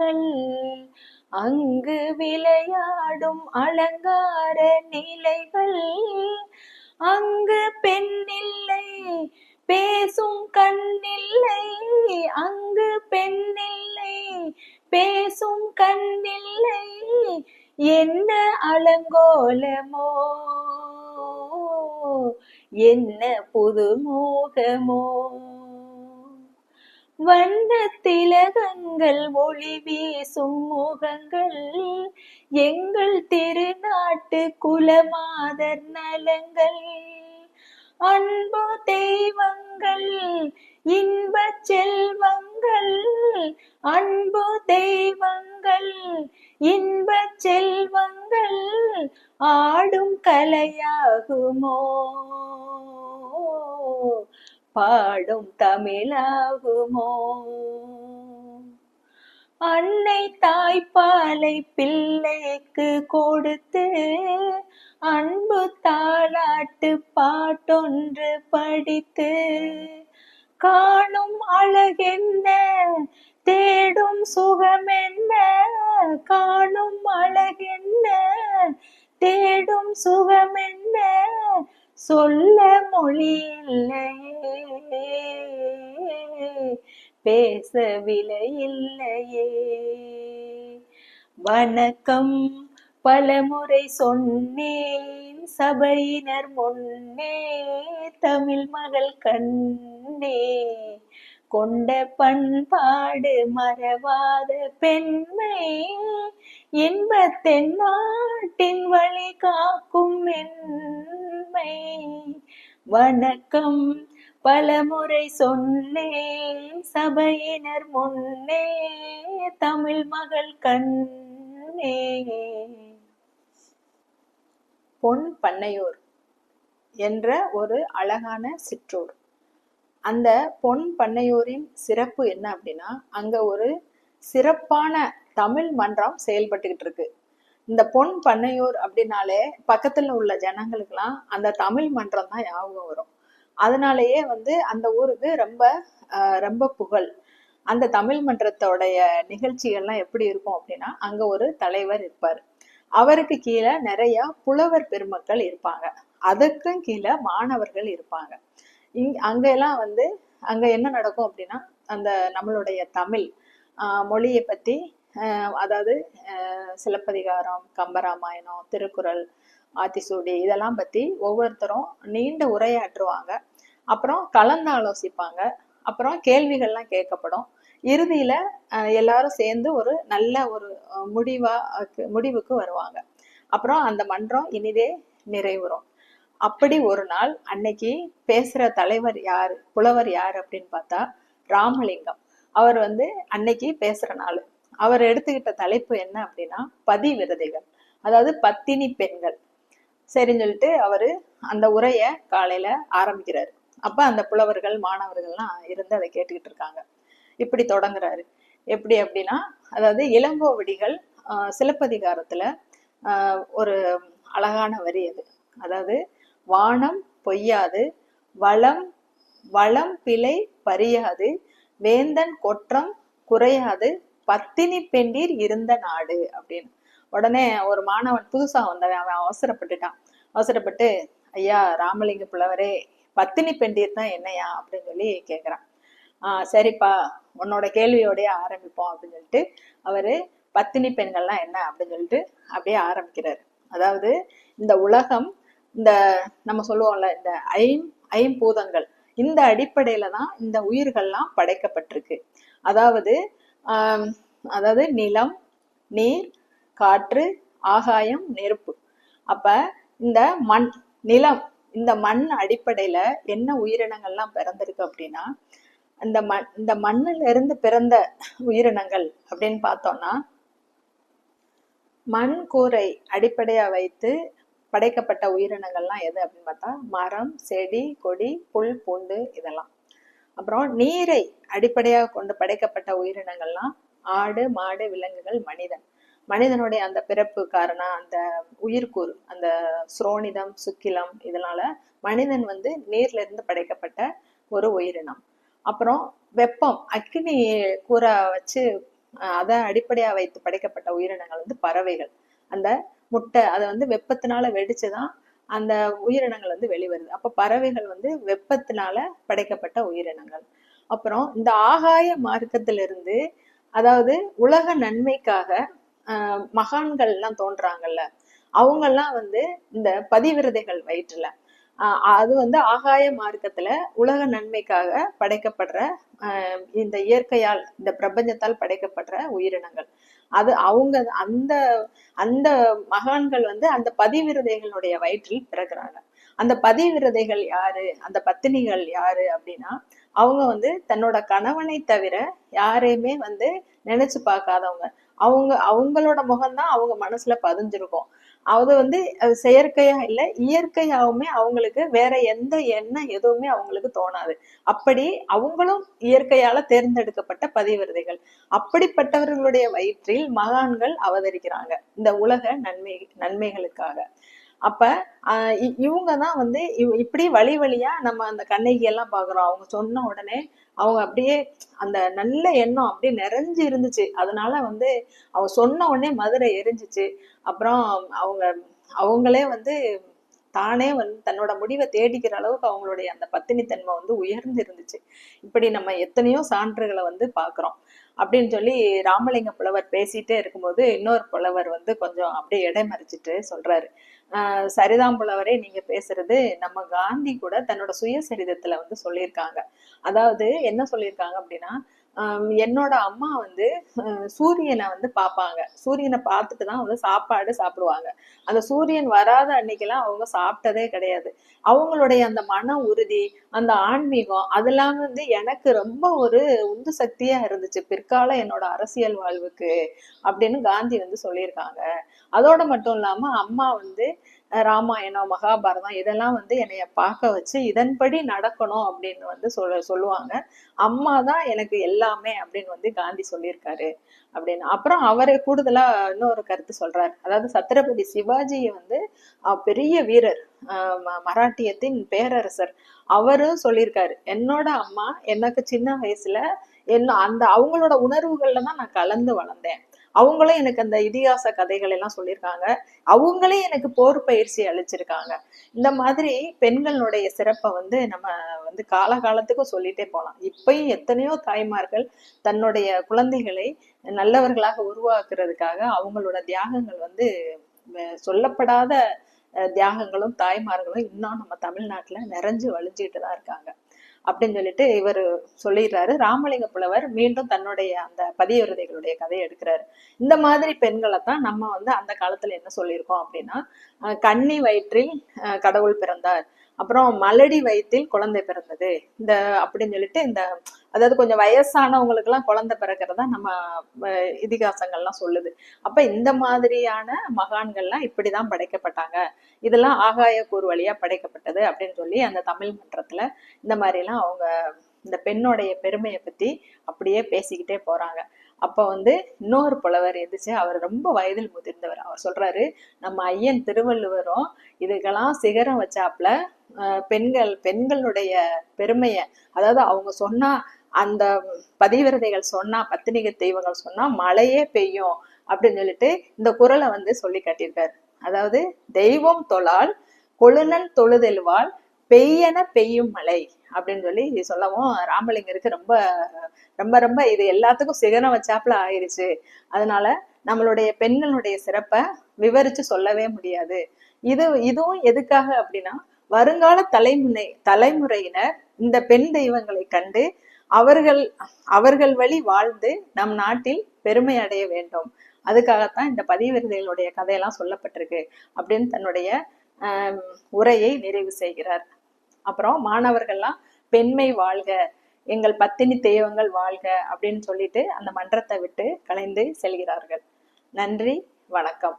நிலைகள் அங்கு விளையாடும் அலங்கார நிலைகள். அங்கு பெண்ணில்லை பேசும் கண்ணில்லை. அங்கு பெண்ணில்லை பேசும் கண்ணில்லை. என்ன அலங்கோலமோ என்ன புது மோகமோ வண்ண திலகங்கள் ஒளி வீசும் முகங்கள் எங்கள் திருநாட்டு குலமாதர் நலங்கள். அன்பு தெய்வங்கள் இன்ப செல்வங்கள் அன்பு தெய்வங்கள் இன்ப செல்வங்கள் ஆடும் கலையாகுமோ? பாடும் தமிழாகுமோ? அன்னை தாய்ப்பாலை பிள்ளைக்கு கொடுத்து அன்பு தாளாட்டு பாட்டொன்று படித்து காணும் அழகென்ன தேடும் சுகமென்ன? காணும் அழகென்ன தேடும் சுகமென்ன? சொல்ல மொழி இல்லை பேச விலை இல்லையே வணக்கம். பலமுறை சொன்னேன். சபையினர் முன்னே தமிழ் மகள் கண்ணே. கொண்ட பண்பாடு மறவாத பெண்மை. இன்பத்தென் நாட்டின் வழி காக்கும் மென்மை. வணக்கம். பலமுறை சொன்னேன் சபையினர் முன்னே தமிழ் மகள் கண்ணே. பொன் பண்ணையூர் என்ற ஒரு அழகான சிற்றூர். அந்த பொன் பண்ணையூரின் சிறப்பு என்ன அப்படின்னா அங்க ஒரு சிறப்பான தமிழ் மன்றம் செயல்பட்டுக்கிட்டு இருக்கு. இந்த பொன் பண்ணையூர் அப்படின்னாலே பக்கத்துல உள்ள ஜனங்களுக்கெல்லாம் அந்த தமிழ் மன்றம் தான் ஞாபகம் வரும். அதனாலேயே வந்து அந்த ஊருக்கு ரொம்ப ரொம்ப புகழ். அந்த தமிழ் மன்றத்தோடைய நிகழ்ச்சிகள்லாம் எப்படி இருக்கும் அப்படின்னா அங்க ஒரு தலைவர் இருப்பார். அவருக்கு கீழே நிறைய புலவர் பெருமக்கள் இருப்பாங்க. அதுக்கும் கீழே மாணவர்கள் இருப்பாங்க. இங் அங்கெல்லாம் வந்து அங்க என்ன நடக்கும் அப்படின்னா அந்த நம்மளுடைய தமிழ் ஆஹ், மொழியை பத்தி ஆஹ், அதாவது சிலப்பதிகாரம் கம்பராமாயணம் திருக்குறள் ஆத்திசூடி இதெல்லாம் பத்தி ஒவ்வொருத்தரும் நீண்ட உரையாற்றுவாங்க. அப்புறம் கலந்து ஆலோசிப்பாங்க. அப்புறம் கேள்விகள்லாம் கேட்கப்படும். இறுதியில எல்லாரும் சேர்ந்து ஒரு நல்ல ஒரு முடிவாக முடிவுக்கு வருவாங்க. அப்புறம் அந்த மன்றம் இனிதே நிறைவுறும். அப்படி ஒரு நாள் அன்னைக்கு பேசுற தலைவர் யார் புலவர் யார் அப்படின்னு பார்த்தா ராமலிங்கம். அவர் வந்து அன்னைக்கு பேசுற நாள். அவர் எடுத்துக்கிட்ட தலைப்பு என்ன அப்படின்னா பதி விரதைகள் அதாவது பத்தினி பெண்கள். சரின்னு சொல்லிட்டு அவரு அந்த உரையை காலையில ஆரம்பிக்கிறாரு. அப்ப அந்த புலவர்கள் மாணவர்கள்லாம் இருந்து அதை கேட்டுக்கிட்டு இருக்காங்க. இப்படி தொடங்குறாரு. எப்படி அப்படின்னா அதாவது இளங்கோவடிகள் சிலப்பதிகாரத்துல ஒரு அழகான வரி அது. அதாவது வானம் பொய்யாது வளம் வளம் பிழை பறியாது வேந்தன் கொற்றம் குறையாது பத்தினி பெண்டீர் இருந்த நாடு அப்படின்னு. உடனே ஒரு மாணவன் புதுசா வந்தவன் அவன் அவசரப்பட்டுட்டான். அவசரப்பட்டு ஐயா ராமலிங்க புலவரே பத்தினி பெண்டீர் தான் என்னையா அப்படின்னு சொல்லி கேட்குறான் ஆஹ் சரிப்பா உன்னோட கேள்வியோடய ஆரம்பிப்போம் அப்படின்னு சொல்லிட்டு அவரு பத்தினி பெண்கள்லாம் என்ன அப்படின்னு சொல்லிட்டு அப்படியே ஆரம்பிக்கிறாரு. அதாவது இந்த உலகம் இந்த நம்ம சொல்லுவோம்ல இந்த ஐம் ஐம்பூதங்கள் இந்த அடிப்படையில தான் இந்த உயிர்கள்லாம் படைக்கப்பட்டிருக்கு. அதாவது அதாவது நிலம் நீர் காற்று ஆகாயம் நெருப்பு. அப்ப இந்த மண் நிலம் இந்த மண் அடிப்படையில என்ன உயிரினங்கள்லாம் பிறந்திருக்கு அப்படின்னா இந்த மண் இந்த மண்ணில இருந்து பிறந்த உயிரினங்கள் அப்படின்னு பார்த்தோம்னா மண் கூரை அடிப்படையா வைத்து படைக்கப்பட்ட உயிரினங்கள்லாம் எது அப்படின்னு பார்த்தா மரம் செடி கொடி புல் பூண்டு இதெல்லாம். அப்புறம் நீரை அடிப்படையாக கொண்டு படைக்கப்பட்ட உயிரினங்கள்லாம் ஆடு மாடு விலங்குகள் மனிதன். மனிதனுடைய அந்த பிறப்பு காரணம் அந்த உயிர்க்கூறு அந்த சுரோனிதம் சுக்கிலம் இதனால மனிதன் வந்து நீர்ல இருந்து படைக்கப்பட்ட ஒரு உயிரினம் அப்புறம் வெப்பம் அக்னி கூற வச்சு அதை அடிப்படையா வைத்து படைக்கப்பட்ட உயிரினங்கள் வந்து பறவைகள். அந்த முட்டை அதை வந்து வெப்பத்தினால வெடிச்சுதான் அந்த உயிரினங்கள் வந்து வெளிவருது. அப்ப பறவைகள் வந்து வெப்பத்தினால படைக்கப்பட்ட உயிரினங்கள் அப்புறம் இந்த ஆகாய மார்க்கத்திலிருந்து அதாவது உலக நன்மைக்காக மகான்கள் எல்லாம் தோன்றாங்கல்ல. அவங்க எல்லாம் வந்து இந்த பதிவிரதைகள் வயிற்றுல. அது வந்து ஆகாய மார்க்கத்துல உலக நன்மைக்காக படைக்கப்படுற இந்த இயற்கையால் இந்த பிரபஞ்சத்தால் படைக்கப்படுற உயிரினங்கள். அது அவங்க அந்த அந்த மகான்கள் வந்து அந்த பதிவிரதைகளுடைய வயிற்றில் பிறகுறாங்க அந்த பதிவிரதைகள் யாரு? அந்த பத்தினிகள் யாரு அப்படின்னா அவங்க வந்து தன்னோட கணவனை தவிர யாரையுமே வந்து நினைச்சு பார்க்காதவங்க. அவங்க அவங்களோட முகம்தான் அவங்க மனசுல பதிஞ்சிருக்கும். அது வந்து செயற்கையா இல்லை இயற்கையாவுமே அவங்களுக்கு வேற எந்த எண்ணம் எதுவுமே அவங்களுக்கு தோணாது. அப்படி அவங்களும் இயற்கையால தேர்ந்தெடுக்கப்பட்ட பதிவிரதைகள். அப்படிப்பட்டவர்களுடைய வயிற்றில் மகான்கள் அவதரிக்கிறாங்க. இந்த உலக நன்மை நன்மைகளுக்காக. அப்ப இ- இவங்க தான் வந்து இவ்- இப்படி வழி வழியா நம்ம அந்த கண்ணகி எல்லாம் பாக்குறோம். அவங்க சொன்ன உடனே அவங்க அப்படியே அந்த நல்ல எண்ணம் அப்படியே நிறைஞ்சு இருந்துச்சு. அதனால வந்து அவங்க சொன்ன உடனே மதுரை எரிஞ்சுச்சு. அப்புறம் அவங்க அவங்களே வந்து தானே வந்து தன்னோட முடிவை தேடிக்கிற அளவுக்கு அவங்களுடைய அந்த பத்தினி தன்மை வந்து உயர்ந்து இருந்துச்சு. இப்படி நம்ம எத்தனையோ சான்றுகளை வந்து பார்க்குறோம். அப்படின்னு சொல்லி ராமலிங்க புலவர் பேசிட்டே இருக்கும்போது இன்னொரு புலவர் வந்து கொஞ்சம் அப்படியே இடைமறிச்சிட்டு சொல்றாரு. ஆஹ் சரிதாம் புலவரே நீங்க பேசுறது நம்ம காந்தி கூட தன்னோட சுயசரிதத்துல வந்து சொல்லியிருக்காங்க. அதாவது என்ன சொல்லியிருக்காங்க அப்படின்னா என்னோட அம்மா வந்து சூரியனை வந்து பார்ப்பாங்க. சூரியனை பார்த்துட்டு தான் வந்து சாப்பாடு சாப்பிடுவாங்க. அந்த சூரியன் வராத அன்னைக்கெல்லாம் அவங்க சாப்பிட்டதே கிடையாது. அவங்களுடைய அந்த மன உறுதி அந்த ஆன்மீகம் அதெல்லாம் வந்து எனக்கு ரொம்ப ஒரு உந்து சக்தியா இருந்துச்சு. பிற்கால என்னோட அரசியல் வாழ்வுக்கு அப்படின்னு காந்தி வந்து சொல்லியிருக்காங்க. அதோட மட்டும் இல்லாம அம்மா வந்து ராமாயணம் மகாபாரதம் இதெல்லாம் வந்து என்னைய பார்க்க வச்சு இதன்படி நடக்கணும் அப்படின்னு வந்து சொல்ல சொல்லுவாங்க. அம்மா தான் எனக்கு எல்லாமே அப்படின்னு வந்து காந்தி சொல்லியிருக்காரு அப்படின்னு. அப்புறம் அவரை கூடுதலா இன்னொரு கருத்து சொல்றாரு. அதாவது சத்ரபதி சிவாஜியை வந்து பெரிய வீரர் மராட்டியத்தின் பேரரசர் அவரும் சொல்லியிருக்காரு. என்னோட அம்மா எனக்கு சின்ன வயசுல என்ன அந்த அவங்களோட உணர்வுகள்ல தான் நான் கலந்து வளர்ந்தேன். அவங்களும் எனக்கு அந்த இதிகாச கதைகள் எல்லாம் சொல்லியிருக்காங்க. அவங்களே எனக்கு போர் பயிற்சி அளிச்சிருக்காங்க. இந்த மாதிரி பெண்களுடைய சிறப்பை வந்து நம்ம வந்து காலகாலத்துக்கும் சொல்லிட்டே போகலாம் இப்பயும் எத்தனையோ தாய்மார்கள் தன்னுடைய குழந்தைகளை நல்லவர்களாக உருவாக்குறதுக்காக அவங்களோட தியாகங்கள் வந்து சொல்லப்படாத தியாகங்களும் தாய்மார்களும் இன்னும் நம்ம தமிழ்நாட்டுல நிறைஞ்சு வழிஞ்சுக்கிட்டு தான் இருக்காங்க. அப்படின்னு சொல்லிட்டு இவர் சொல்லிடுறாரு. ராமலிங்க புலவர் மீண்டும் தன்னுடைய அந்த பதிவிரதைகளுடைய கதையை எடுக்கிறாரு. இந்த மாதிரி பெண்களை தான் நம்ம வந்து அந்த காலத்துல என்ன சொல்லியிருக்கோம் அப்படின்னா கன்னி வயிற்றில் அஹ் கடவுள் பிறந்தார். அப்புறம் மலடி வயிற்றில் குழந்தை பிறந்தது. இந்த அப்படின்னு சொல்லிட்டு இந்த அதாவது கொஞ்சம் வயசானவங்களுக்கெல்லாம் குழந்தை பிறக்கிறதா நம்ம இதிகாசங்கள்லாம் சொல்லுது. அப்ப இந்த மாதிரியான மகான்கள்லாம் இப்படிதான் படைக்கப்பட்டாங்க. இதெல்லாம் ஆகாய கூறு வழியா படைக்கப்பட்டது அப்படின்னு சொல்லி அந்த தமிழ் மன்றத்துல இந்த மாதிரிலாம் அவங்க இந்த பெண்ணுடைய பெருமையை பத்தி அப்படியே பேசிக்கிட்டே போறாங்க. அப்போ வந்து இன்னொரு புலவர் எந்திரிச்சு அவர் ரொம்ப வயதில் முதிர்ந்தவர். அவர் சொல்றாரு நம்ம ஐயன் திருவள்ளுவரும் இதுக்கெல்லாம் சிகரம் வச்சாப்புல பெண்கள் பெண்களுடைய பெருமைய அதாவது அவங்க சொன்னா அந்த பதிவிரதைகள் சொன்னா பத்தினிகை தெய்வங்கள் சொன்னா மழையே பெய்யும் அப்படின்னு சொல்லிட்டு இந்த குரலை வந்து சொல்லி காட்டியிருக்காரு. அதாவது தெய்வம் தொழால் கொழுநன் தொழுதெழுவால் பெய்யன பெய்யும் மழை அப்படின்னு சொல்லி சொல்லவும் ராமலிங்கருக்கு ரொம்ப ரொம்ப ரொம்ப இது எல்லாத்துக்கும் சிகரம் வச்சாப்புல ஆயிருச்சு. அதனால நம்மளுடைய பெண்களுடைய சிறப்பை விவரிச்சு சொல்லவே முடியாது. இது இதுவும் எதுக்காக அப்படின்னா வருங்கால தலைமுறை தலைமுறையினர் இந்த பெண் தெய்வங்களை கண்டு அவர்கள் அவர்கள் வழி வாழ்ந்து நம் நாட்டில் பெருமை அடைய வேண்டும். அதுக்காகத்தான் இந்த பதிவிரதைகளுடைய கதையெல்லாம் சொல்லப்பட்டிருக்கு அப்படின்னு தன்னுடைய உரையை நிறைவு செய்கிறார். அப்புறம் மாணவர்கள்லாம் பெண்மை வாழ்க எங்கள் பத்தினி தெய்வங்கள் வாழ்க அப்படின்னு சொல்லிட்டு அந்த மன்றத்தை விட்டு கலைந்து செல்கிறார்கள். நன்றி வணக்கம்.